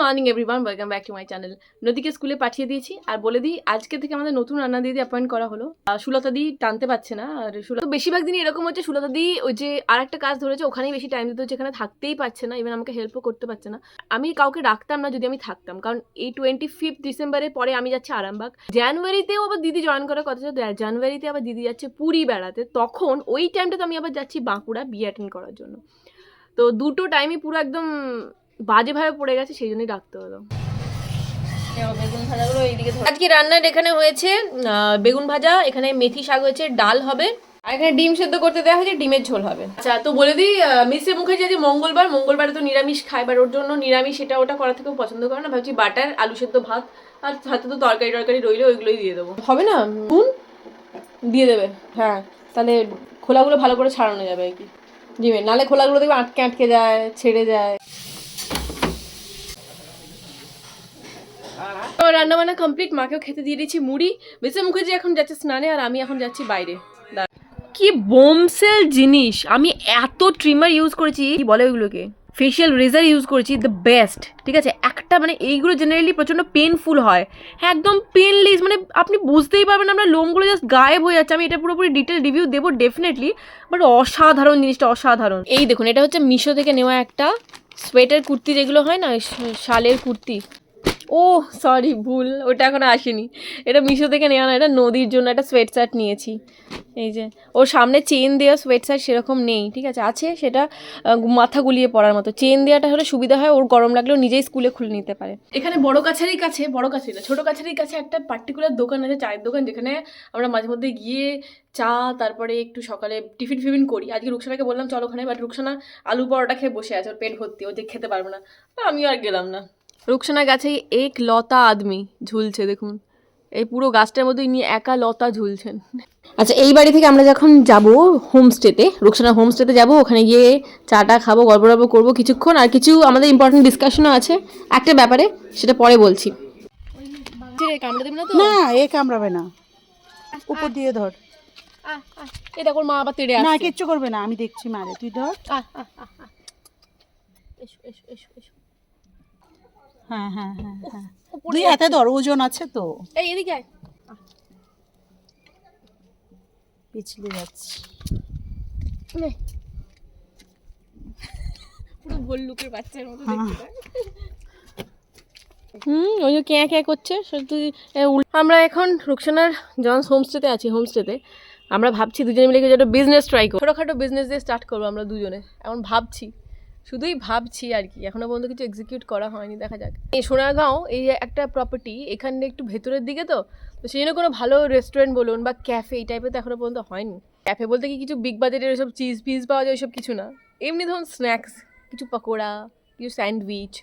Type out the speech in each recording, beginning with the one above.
Morning everyone welcome back to my channel নদীকে স্কুলে পাঠিয়ে দিয়েছি। আর বলে দিই, আজকে থেকে আমাদের নতুন রান্না দিদি অ্যাপয়েন্ট করা হলো। সুলতা দি টানতে পারছে না। আর সুলতা বেশিরভাগ দিনই এরকম হচ্ছে, সুলতা দি ওই যে আর একটা কাজ ধরেছে, ওখানেই বেশি টাইম দিতে হচ্ছে। এখানে থাকতেই পারছে না ইভেন আমাকে হেল্পও করতে পারছে না। আমি কাউকে রাখতাম না যদি আমি থাকতাম। কারণ এই টোয়েন্টি ফিফথ ডিসেম্বরের পরে আমি যাচ্ছি আরামবাগ। জানুয়ারিতেও আবার দিদি জয়েন করার কথা ছিল। জানুয়ারিতে আবার দিদি যাচ্ছে পুরী বেড়াতে। তখন ওই টাইমটাতে আমি আবার যাচ্ছি বাঁকুড়া বিয়ে অ্যাটেন্ড করার জন্য। তো দুটো টাইমই পুরো একদম বাজেভাবে পড়ে গেছে সেই জন্যই রাখতে হলো। বেগুন ভাজাগুলো এইদিকে আজকে রান্নার এখানে হয়েছে বেগুন ভাজা এখানে মেথি শাক হয়েছে ডাল হবে। আর এখানে ডিম সেদ্ধ করতে দেওয়া হয়েছে ডিমের ঝোল হবে। আচ্ছা তো বলে দিই মিসে মুখে যে মঙ্গলবার মঙ্গলবারে তো নিরামিষ খায় এবার ওর জন্য নিরামিষ এটা ওটা করা থেকেও পছন্দ করে না ভাবছি বাটার আলু সেদ্ধ ভাত আর হাতে তো তরকারি টরকারি রইলে ওইগুলোই দিয়ে দেবো। হবে না? নুন? দিয়ে দেবে? হ্যাঁ তাহলে খোলাগুলো ভালো করে ছাড়ানো যাবে আর কি। ডিমের নালে খোলাগুলো দেখবে আটকে আটকে যায় ছেড়ে যায়। আমার রান্না বান্না কমপ্লিট মাকেও খেতে দিয়ে দিয়েছি মুড়ি। বেসে মুখার্জি এখন যাচ্ছে স্নানে আর আমি এখন যাচ্ছি বাইরে। কি বোমসেল জিনিস! আমি এত ট্রিমার ইউজ করেছি কি বলে ওইগুলোকে? ফেশিয়াল রেজার ইউজ করেছি দ্য বেস্ট ঠিক আছে? একটা মানে এইগুলো জেনারেলি প্রচণ্ড পেনফুল হয়। হ্যাঁ একদম পেনলেস মানে আপনি বুঝতেই পারবেন আপনার লোমগুলো জাস্ট গায়েব হয়ে যাচ্ছে। আমি এটা পুরোপুরি ডিটেল রিভিউ দেবো ডেফিনেটলি বাট অসাধারণ জিনিসটা অসাধারণ। এই দেখুন এটা হচ্ছে মিশো থেকে নেওয়া একটা সোয়েটার কুর্তি যেগুলো হয় না শালের কুর্তি। ও সরি ভুল, ওটা এখন আসেনি। এটা মিশো থেকে নেওয়া না, এটা নদীর জন্য একটা সোয়েট শার্ট নিয়েছি। এই যে, ওর সামনে চেন দেওয়া সোয়েট শার্ট সেরকম নেই, ঠিক আছে? আছে সেটা মাথা গুলিয়ে পড়ার মতো। চেন দেওয়াটা হলে সুবিধা হয়, ওর গরম লাগলেও নিজেই স্কুলে খুলে নিতে পারে। এখানে বড় কাছারির কাছে, বড় কাছারি না, ছোটো কাছারির কাছে একটা পার্টিকুলার দোকান আছে, চায়ের দোকান, যেখানে আমরা মাঝে মধ্যে গিয়ে চা, তারপরে একটু সকালে টিফিন ফিফিন করি। আজকে রুকসানাকে বললাম, চলো ওখানে। বাট রুকসানা আলু পরোটা খেয়ে বসে আছে, ওর পেট ভর্তি, ও যে খেতে পারবে না। আমিও আর গেলাম না। রুকসানা গাছে এক লতা আদমি ঝুলছে দেখুন। এই পুরো গাছটার মধ্যে ইনি একা লতা ঝুলছেন। আচ্ছা এই বাড়ি থেকে আমরা যখন যাব হোমস্টেতে রুকসানা হোমস্টেতে যাব ওখানে গিয়ে চাটা খাব গল্প গল্প করব কিছুক্ষণ আর কিছু আমাদের ইম্পর্টেন্ট ডিসকাশনও আছে। একটা ব্যাপারে সেটা পরে বলছি। না এ কামড়াবে না। উপর দিয়ে ধর। এ দেখো ওর মা আবার তেড়ে না কিচ্ছু করবে না আমি দেখছি মারে। তুই ধর। এসো এসো এসো এসো। হ্যাঁ হ্যাঁ হ্যাঁ হ্যাঁ। তুই হাতে ধর ওজন আছে তো। এই এদিকে আয়। পিছলে যাচ্ছে। নে। পুরো ভল্লুকের বাচ্চার মতো হ্যাঁ। দেখতে হুম ওই যে ক্যাঁ ক্যাঁ করছে এ, আমরা এখন রুকসানার জনস হোমস্টেতে আছি হোমস্টেতে। আমরা ভাবছি দুজনে মিলে একটা বিজনেস ট্রাই করব। ছোটোখাটো বিজনেস দিয়ে স্টার্ট করব আমরা দুজনে। এখন ভাবছি। শুধুই ভাবছি আর কি, এখনও পর্যন্ত কিছু এক্সিকিউট করা হয়নি, দেখা যাক। এই সোনারগাঁও, এই একটা প্রপার্টি এখানে একটু ভেতরের দিকে তো তো সেই জন্য কোনো ভালো রেস্টুরেন্ট বলুন বা ক্যাফে এই টাইপের তো এখনও পর্যন্ত হয়নি। ক্যাফে বলতে কি কিছু বিগ বাজেটের ওইসব চিজ পিজ পাওয়া যায়, ওইসব কিছু না। এমনি ধরুন স্ন্যাক্স কিছু পকোড়া, কিছু স্যান্ডউইচ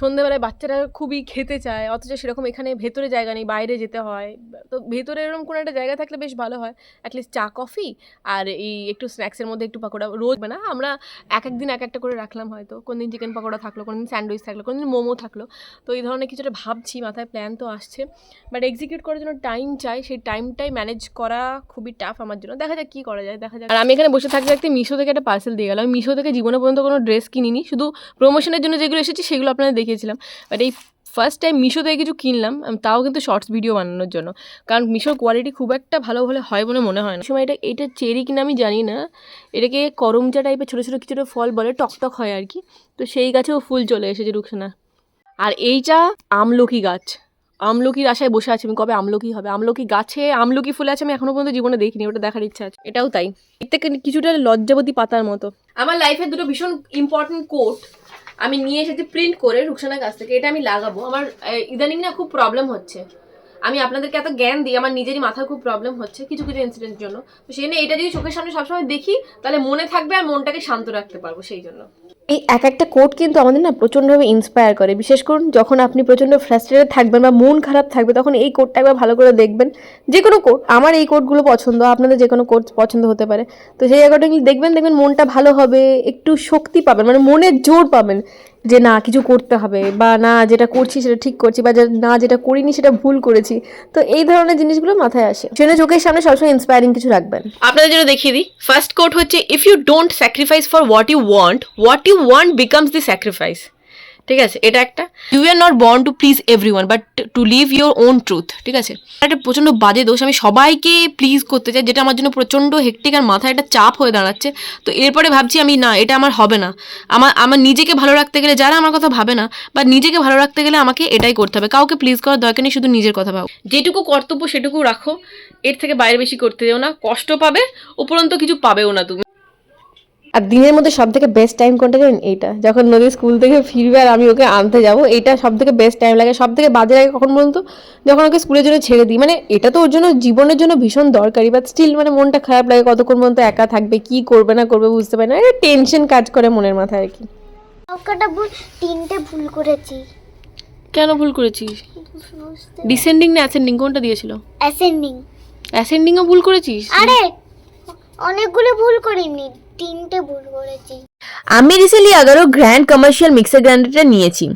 সন্ধ্যেবেলায় বাচ্চারা খুবই খেতে চায়, অথচ সেরকম এখানে ভেতরে জায়গা নেই, বাইরে যেতে হয়। তো ভেতরে এরকম কোনো একটা জায়গা থাকলে বেশ ভালো হয়। অ্যাটলিস্ট চা, কফি আর এই একটু স্ন্যাক্সের মধ্যে একটু পাকোড়া রোজ না, আমরা এক এক দিন এক একটা করে রাখলাম হয়তো। কোনদিন চিকেন পকোড়া থাকল, কোনদিন স্যান্ডউইচ থাকল, কোনদিন মোমো থাকল। তো এই ধরনের কিছুটা ভাবছি, মাথায় প্ল্যান তো আসছে। বাট এক্সিকিউট করার জন্য টাইম চাই, সেই টাইমটাই ম্যানেজ করা খুবই টাফ আমার জন্য। দেখা যাক কী করা যায়, দেখা যাক। আর আমি এখানে বসে থাকতে থাকতে মিশো থেকে একটা পার্সেল দিয়ে গেলাম। মিশো থেকে জীবনে পর্যন্ত কোনো ড্রেস কিনিনি। শুধু প্রমোশনের জন্য যেগুলো এসেছে, সেগুলো আপনাদের দেখিয়েছিলাম। বাট এই ফার্স্ট টাইম মিশো থেকে কিছু কিনলাম তাও কিন্তু শর্টস ভিডিও বানানোর জন্য। কারণ মিশোর কোয়ালিটি খুব একটা ভালো হলে হয় বলে মনে হয় না। সময় এটা এটা চেরি কিনা আমি জানি না। এটাকে করমচা টাইপের ছোটো ছোটো কিছুটা ফল বলে টকটক হয় আর কি। তো সেই গাছেও ফুল চলে এসেছে রুকসানা। আর এইটা আমলকি গাছ। আমলকির আশায় বসে আছি আমি, কবে আমলকি হবে? আমলকি গাছে আমলকি ফুলে আছে আমি এখনও পর্যন্ত জীবনে দেখিনি, ওটা দেখার ইচ্ছা আছে। এটাও তাই। এর থেকে কিছুটা লজ্জাবতী পাতার মতো। আমার লাইফে দুটো ভীষণ ইম্পর্টেন্ট কোট আমি নিয়ে এসেছি প্রিন্ট করে রুকসানার কাছ থেকে, এটা আমি লাগাবো। আমার ইদানিং না খুব প্রবলেম হচ্ছে। আমি আপনাদেরকে এত জ্ঞান দিই, আমার নিজেরই মাথায় খুব প্রবলেম হচ্ছে কিছু কিছু ইনসিডেন্টের জন্য। তো সেই জন্য এটা যদি চোখের সামনে সবসময় দেখি, তাহলে মনে থাকবে আর মনটাকে শান্ত রাখতে পারব সেই জন্য। এই এক একটা কোট কিন্তু আমাদের না প্রচণ্ডভাবে ইন্সপায়ার করে। বিশেষ করুন, যখন আপনি প্রচণ্ড ফ্রাস্ট্রেটেড থাকবেন বা মন খারাপ থাকবে, তখন এই কোটটা একবার ভালো করে দেখবেন। যে কোনো কোট আমার এই কোটগুলো পছন্দ, আপনাদের যে কোনো কোট পছন্দ হতে পারে। তো সেই অ্যাকর্ডিংলি দেখবেন দেখবেন মনটা ভালো হবে, একটু শক্তি পাবেন মানে মনের জোর পাবেন। যে না, কিছু করতে হবে বা না, যেটা করছি সেটা ঠিক করছি বা না, যেটা করিনি সেটা ভুল করেছি। তো এই ধরনের জিনিসগুলো মাথায় আসে। সেজন্য চোখের সামনে সবসময় ইন্সপায়ারিং কিছু রাখবেন। আপনাদের জন্য দেখিয়ে দিই। ফার্স্ট কোট হচ্ছে if you don't sacrifice for what you want what you want becomes the sacrifice ঠিক আছে? এটা একটা। You are not born to please everyone but to live your own truth ঠিক আছে? একটা প্রচণ্ড বাজে দোষ, আমি সবাইকে প্লিজ করতে চাই, যেটা আমার জন্য প্রচণ্ড হেক্টিক আর মাথায় একটা চাপ হয়ে দাঁড়াচ্ছে। তো এরপরে ভাবছি আমি, না, এটা আমার হবে না। আমার আমার নিজেকে ভালো রাখতে গেলে, যারা আমার কথা ভাবে না, বা নিজেকে ভালো রাখতে গেলে আমাকে এটাই করতে হবে। কাউকে প্লিজ করার দরকার নেই, শুধু নিজের কথা ভাবো। যেটুকু কর্তব্য সেটুকু রাখো, এর থেকে বাইরে বেশি করতে যেও না। কষ্ট পাবে, উপরন্ত কিছু পাবেও না তুমি। আর দিনের মধ্যে সব থেকে বেস্ট টাইম কোনটা জানেন? এইটা। যখন নদী স্কুল থেকে ফিরবে আর আমি ওকে আনতে যাব এটা সব থেকে বেস্ট টাইম লাগে। সব থেকে বাজে লাগে কখন বলুন তো? যখন ওকে স্কুলের জন্য ছেড়ে দিই। মানে এটা তো ওর জন্য জীবনের জন্য ভীষণ দরকারি বাট স্টিল মানে মনটা খারাপ লাগে কতক্ষণ পর্যন্ত একা থাকবে কি করবে না করবে বুঝতে পারি না। এটা টেনশন কাজ করে মনের মাথায় আর কি। ভুল তিনটে ভুল করেছি। কেন ভুল করেছিস? ডিসেন্ডিং না অ্যাসেন্ডিং কোনটা দিয়েছিল? অ্যাসেন্ডিং অ্যাসেন্ডিংও ভুল করেছিস? আরে অনেকগুলো ভুল করিনি। তিনটে ভুল করেছি। আমি recently Agaro grand commercial mixer গ্রাইন্ডারটা নিয়েছি।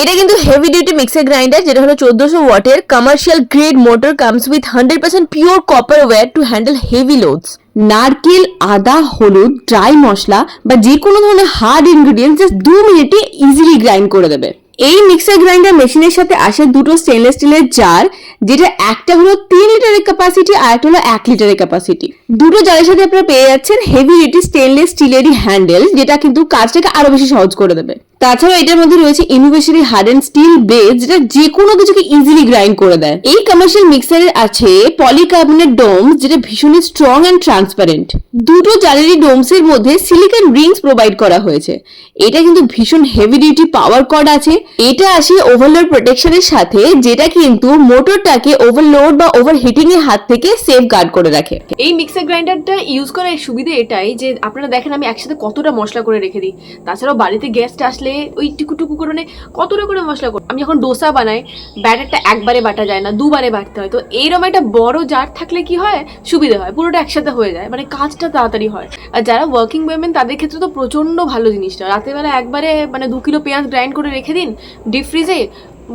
এটা কিন্তু হেভি ডিউটি মিক্সার গ্রাইন্ডার যেটা হলো চোদ্দোশো ওয়াটের commercial grade motor comes with hundred percent pure copper wire to handle heavy loads নারকেল, আদা, হলুদ ড্রাই মশলা বা যে কোনো ধরনের হার্ড ইনগ্রিডিয়েন্টস জাস্ট দু মিনিটে ইজিলি গ্রাইন্ড করে দেবে। এই মিক্সার গ্রাইন্ডার মেশিনের সাথে আসে দুটো স্টেনলেস স্টিলের জার যেটা একটা হলো তিন লিটারের ক্যাপাসিটি আর একটা হলো এক লিটারের ক্যাপাসিটি দুটো জারের সাথে আপনারা পেয়ে যাচ্ছেন হেভি ডিউটি স্টেনলেস স্টিলেরই হ্যান্ডেল যেটা কিন্তু কাজটাকে আরও বেশি সহজ করে দেবে। তাছাড়াও এটার মধ্যে রয়েছে innovationary hard and steel base যেটা যে কোনো কিছুকে ইজিলি গ্রাইন্ড করে দেয়। এই কমার্শিয়াল মিক্সারের আছে পলিকার্বনেট ডোমস যেটা ভীষণই স্ট্রং অ্যান্ড ট্রান্সপারেন্ট দুটো জারেরই ডোমসের মধ্যে সিলিকন রিংস প্রোভাইড করা হয়েছে। এটা কিন্তু ভীষণ হেভি ডিউটি পাওয়ার কর্ড আছে। এটা আসে ওভারলোড প্রোটেকশনের সাথে, যেটা কিন্তু মোটরটাকে ওভারলোড বা ওভার হিটিং এর হাত থেকে সেফ গার্ড করে রাখে। এই মিক্সার গ্রাইন্ডারটা ইউজ করার সুবিধা এটাই যে, আপনারা দেখেন আমি একসাথে কতটা মশলা করে রেখে দিই। তাছাড়াও বাড়িতে গেস্ট আসলে ওই টুকু টুকু করে মানে কতটা করে মশলা করি আমি যখন ডোসা বানাই, ব্যাটারটা একবারে বাটা যায় না, দুবারে বাটতে হয়। তো এইরকম একটা বড় জার থাকলে কি হয়? সুবিধা হয়, পুরোটা একসাথে হয়ে যায় মানে কাজটা তাড়াতাড়ি হয়। আর যারা ওয়ার্কিং উইমেন তাদের ক্ষেত্রে তো প্রচণ্ড ভালো জিনিসটা। রাতেরবেলা একবারে মানে দু কিলো পেঁয়াজ গ্রাইন্ড করে রেখে দিন ডিপ ফ্রিজে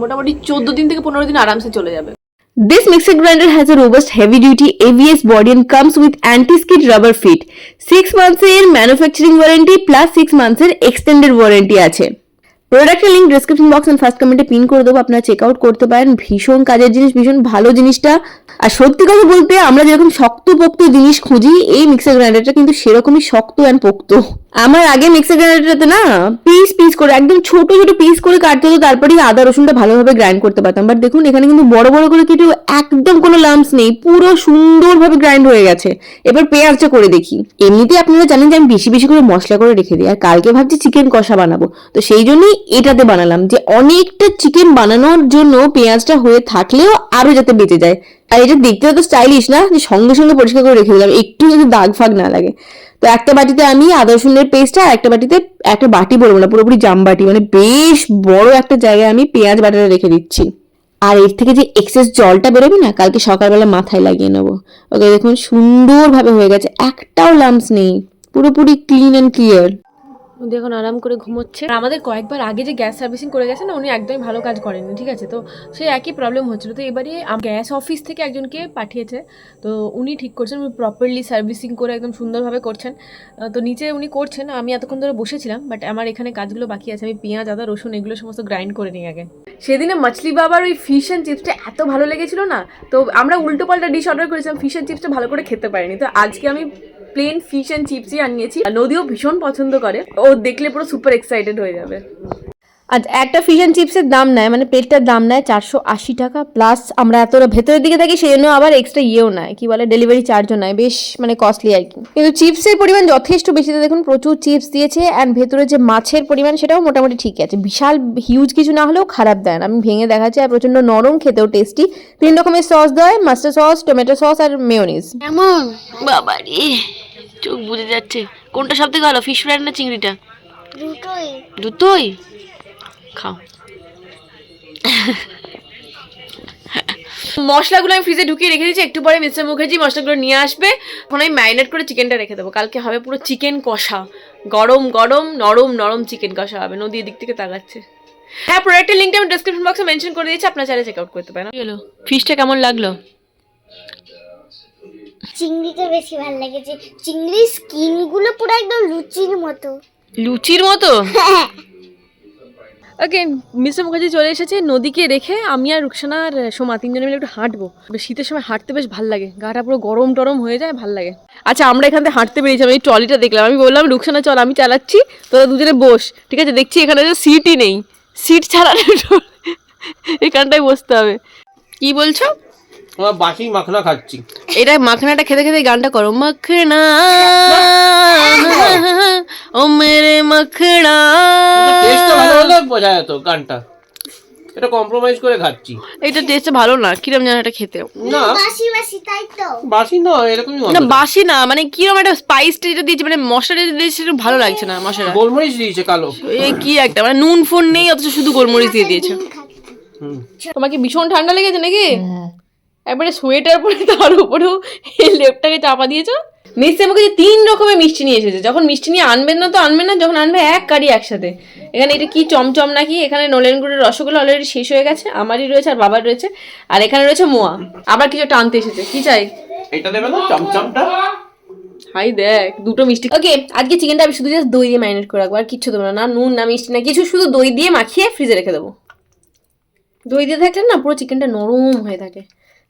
মোটামুটি চোদ্দ দিন থেকে পনেরো দিন আরামসে চলে যাবে। This mixer grinder has a robust heavy duty ABS body and comes with anti-skid rubber feet. 6 months এর manufacturing warranty plus 6 months এর extended warranty প্রোডাক্টের link description box and first কমেন্টে পিন করে দেবো। আপনারা চেক আউট করতে পারেন। ভীষণ কাজের জিনিস, ভীষণ ভালো জিনিসটা। আর সত্যি কথা বলতে, আমরা যেরকম শক্ত পোক্ত জিনিস খুঁজি, এই মিক্সার গ্রাইন্ডারটা কিন্তু সেরকমই শক্ত অ্যান্ড পোক্ত। আমার আগে মিক্সার গ্রাইন্ডারটাতে না পিস পিস করে, একদম ছোট ছোট পিস করে কাটতে হতো, তারপরেই আদা, রসুনটা ভালোভাবে গ্রাইন্ড করতে পারতাম। বাট দেখুন, এখানে কিন্তু বড় বড় করে কেটে একদম কোনো লাম্পস নেই, পুরো সুন্দরভাবে গ্রাইন্ড হয়ে গেছে। এবার পেঁয়াজটা করে দেখি। এমনিতেই আপনারা জানেন যে আমি বেশি বেশি করে মশলা করে রেখে দিই। আর কালকে ভাবছি চিকেন কষা বানাবো। তো সেই জন্যই এটাতে বানালাম যে অনেকটা চিকেন বানানোর জন্য পেঁয়াজটা হয়ে থাকলেও আরও যাতে বেঁচে যায়। আর এটা দেখতে তো স্টাইলিশ না, যে সঙ্গে সঙ্গে পরিষ্কার করে রেখে দিলাম, একটু যদি দাগ ফাগ না লাগে। তো একটা বাটিতে আমি আদা রসুনের পেস্টটা আর একটা বাটিতে একটা বাটি বলব না, পুরোপুরি জাম বাটি মানে বেশ বড় একটা জায়গায় আমি পেঁয়াজ বাটাটা রেখে দিচ্ছি। আর এর থেকে যে এক্সেস জলটা বেরোবে না, কালকে সকালবেলা মাথায় লাগিয়ে নেব। ওকে দেখুন, সুন্দরভাবে হয়ে গেছে, একটাও লাম্পস নেই, পুরোপুরি ক্লিন অ্যান্ড ক্লিয়ার দেখুন আরাম করে ঘুমোচ্ছে। আমাদের কয়েকবার আগে যে গ্যাস সার্ভিসিং করে গেছে না, উনি একদমই ভালো কাজ করেননি, ঠিক আছে? তো সে একই প্রবলেম হচ্ছিল। তো এবারে গ্যাস অফিস থেকে একজনকে পাঠিয়েছে। তো উনি ঠিক করছেন, উনি প্রপারলি সার্ভিসিং করে একদম সুন্দরভাবে করছেন। তো নিচে উনি করছেন। আমি এতক্ষণ ধরে বসেছিলাম বাট আমার এখানে কাজগুলো বাকি আছে। আমি পেঁয়াজ, আদা, রসুন এগুলো সমস্ত গ্রাইন্ড করে নিই আগে। সেদিনে মাছলি বাবার ওই ফিশ অ্যান্ড চিপসটা এত ভালো লেগেছিল না? তো আমরা উল্টো পাল্টা ডিশ অর্ডার করেছিলাম ফিশ অ্যান্ড চিপসটা ভালো করে খেতে পারিনি। তো আজকে আমি প্লেন ফিশ অ্যান্ড চিপসই আনিয়েছি। আর নদীও ভীষণ পছন্দ করে। ও দেখলে পুরো সুপার এক্সাইটেড হয়ে যাবে। আজ একটা ফিশ অ্যান্ড চিপসের দাম নেয় মানে প্লেটটার দাম নেয় চারশো আশি টাকা। প্লাস আমরা এতটা ভেতরের দিকে থাকি সেই জন্য আবার এক্সট্রা ইয়েও নেয়। কি বলে ডেলিভারি চার্জও নেয়। বেশ মানে কস্টলি আর কি। কিন্তু চিপসের পরিমাণ যথেষ্ট বেশি। তো দেখুন প্রচুর চিপস দিয়েছে। অ্যান্ড ভেতরে যে মাছের পরিমাণ সেটাও মোটামুটি ঠিক আছে। বিশাল হিউজ কিছু না হলেও খারাপ দেয় না। আমি ভেঙে দেখাচ্ছি আর প্রচণ্ড নরম খেতেও টেস্টি তিন রকমের সস দেয়। মাস্টার সস টমেটো সস আর মেয়োনিজ এমন বাবা রে চোখ বুঝে যাচ্ছে। কোনটা সব থেকে ভালো ফিশ ফ্রাই না চিংড়িটা? দুটোই। দুটোই? খাও। মশলাগুলো আমি ফ্রিজে ঢুকিয়ে রেখে দিয়েছি একটু পরে মিস্টার মুখার্জি মশলাগুলো নিয়ে আসবে। এখন আমি ম্যারিনেট করে চিকেনটা রেখে দেবো। কালকে হবে পুরো চিকেন কষা। গরম গরম নরম নরম চিকেন কষা হবে। নদীর দিক থেকে তাকাচ্ছে। হ্যাঁ প্রোডাক্টের লিঙ্কটা আমি ডিসক্রিপশন বক্সে মেনশন করে দিয়েছি আপনার চাইলে চেক আউট করতে পারেন। ফিশটা কেমন লাগল? চিংড়িটা বেশি ভালো লেগেছে চিংড়ির স্কিনগুলো পুরো একদম লুচির মতো। লুচির মতো? ওকে মিস্টার মুখার্জি চলে এসেছে নদীকে রেখে। আমি আর রুকসানা আর সোমা তিনজনে মিলে একটু হাঁটবো। শীতের সময় হাঁটতে বেশ ভালো লাগে। গাটা পুরো গরম টরম হয়ে যায় ভালো লাগে। আচ্ছা আমরা এখান থেকে হাঁটতে পেরেছি আমি ট্রলিটা দেখলাম। আমি বললাম রুকসানা চল আমি চালাচ্ছি। তোরা দুজনে বস। ঠিক আছে দেখছি এখানে সিটই নেই। সিট ছাড়া এখানটায় বসতে হবে। কি বলছো? আমার বাসি মাখনা খাচ্ছি। এটা মাখনাটা খেতে খেতে গানটা করো। মাখনা ও মেরে মাখনা। টেস্টটা ভালো হলে বোঝা যেত গানটা। এটা কম্প্রোমাইজ করে খাচ্ছি। এটা ভালো না কিরম যেন এটা খেতে। না। বাসি বাসি তাই তো। বাসি না এরকমই না বাসি না মানে কিরম একটা স্পাইসটা যেটা দিয়েছে মানে মশলাটা যেটা দিয়েছে সেটা ভালো লাগছে না মশলা গোলমরিচ দিয়েছে কালো। এই কি একটা মানে নুন ফুন নেই অথচ শুধু গোলমরিচ দিয়ে দিয়েছে। হুম। তোমাকে ভীষণ ঠান্ডা লেগেছে নাকি? একবারে সোয়েটার পরে তার উপরেও এই লেপটাকে চাপা দিয়েছ? মিষ্টি আমাকে যে তিন রকমের মিষ্টি নিয়ে এসেছে। যখন মিষ্টি নিয়ে আনবেন না তো আনবেন না যখন আনবে এক কারি একসাথে। এখানে এটা কি চমচম নাকি? এখানে নলেনগুড়ের রসগোল্লা অলরেডি শেষ হয়ে গেছে আমারই রয়েছে আর বাবার রয়েছে। আর এখানে রয়েছে মোয়া। আবার কিছু একটা আনতে এসেছে। কি চাই? এটা দেবে না চমচমটা? হাই দেখ দুটো মিষ্টি। ওকে আজকে চিকেনটা আমি শুধু জাস্ট দই দিয়ে ম্যারিনেট করে রাখব আর কিচ্ছু দেবো না। না নুন না মিষ্টি না কিছু শুধু দই দিয়ে মাখিয়ে ফ্রিজে রেখে দেবো। দই দিয়ে থাকলে না পুরো চিকেনটা নরম হয়ে থাকে।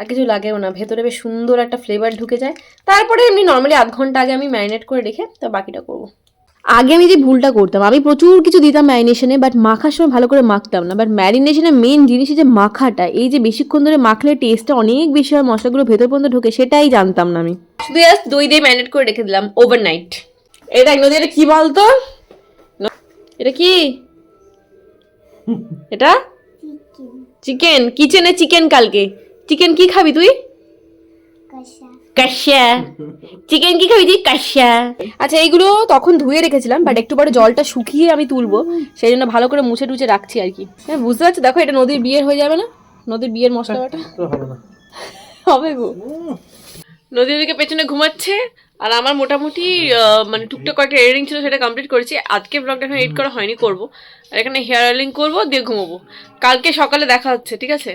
আর কিছু লাগেও না। ভেতরে বেশ সুন্দর একটা ফ্লেভার ঢুকে যায়। তারপরে এমনি নর্মালি আধ ঘণ্টা আগে আমি ম্যারিনেট করে রেখে তো বাকিটা করব। আগে আমি যে ভুলটা করতাম আমি প্রচুর কিছু দিতাম ম্যারিনেশনে বাট মাখার সময় ভালো করে মাখতাম না। বাট ম্যারিনেশনের মেন জিনিস যে মাখাটা এই যে বেশিক্ষণ ধরে মাখলে টেস্টটা অনেক বেশি হয় মশলাগুলো ভেতর পর্যন্ত ঢোকে সেটাই জানতাম না আমি। শুধু জাস্ট দই দিয়ে ম্যারিনেট করে রেখে দিলাম ওভারনাইট এটা নদী এটা কি বলতো? এটা কি? এটা? চিকেন কিচেনে চিকেন কালকে। চিকেন কি খাবি তুই? কষা চিকেন কি খাবি তুই? কাশ্যা আচ্ছা এইগুলো তখন ধুয়ে রেখেছিলাম বাট একটু পরে জলটা শুকিয়ে আমি তুলবো। সেই জন্য ভালো করে মুছে টুছে রাখছি আর কি। হ্যাঁ বুঝতে পারছ? দেখো এটা নদীর বিয়ের হয়ে যাবে না? নদীর বিয়ের মশলা বাটা হবে গো। নদীর দিকে পেছনে ঘুমাচ্ছে আর আমার মোটামুটি মানে টুকটাক কয়েকটা এডিটিং ছিল সেটা কমপ্লিট করেছি। আজকে ব্লগটা এখন এডিট করা হয়নি করব। আর এখানে হেয়ার অয়েলিং করব দিয়ে ঘুমাবো। কালকে সকালে দেখা হচ্ছে ঠিক আছে?